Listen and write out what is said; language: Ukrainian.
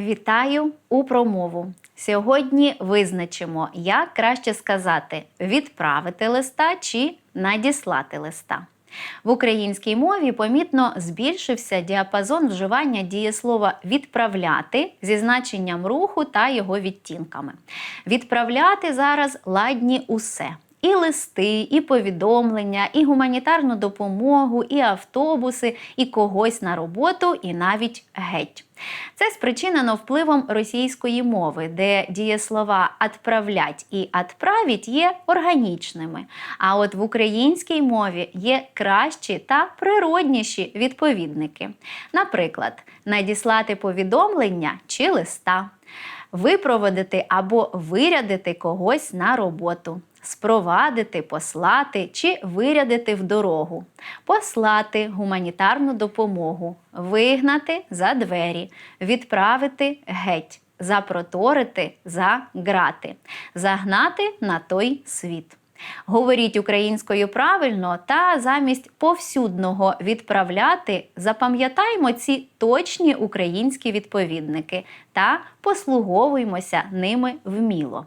Вітаю у промову. Сьогодні визначимо, як краще сказати відправити листа чи надіслати листа. В українській мові помітно збільшився діапазон вживання дієслова відправляти зі значенням руху та його відтінками. Відправляти зараз ладні усе. І листи, і повідомлення, і гуманітарну допомогу, і автобуси, і когось на роботу, і навіть геть. Це спричинено впливом російської мови, де дієслова «отправлять» і «отправить» є органічними. А от в українській мові є кращі та природніші відповідники. Наприклад, надіслати повідомлення чи листа, випроводити або вирядити когось на роботу. Спровадити, послати чи вирядити в дорогу, послати гуманітарну допомогу, вигнати за двері, відправити геть, запроторити за грати, загнати на той світ. Говоріть українською правильно та замість повсюдного відправляти запам'ятаймо ці точні українські відповідники та послуговуймося ними вміло.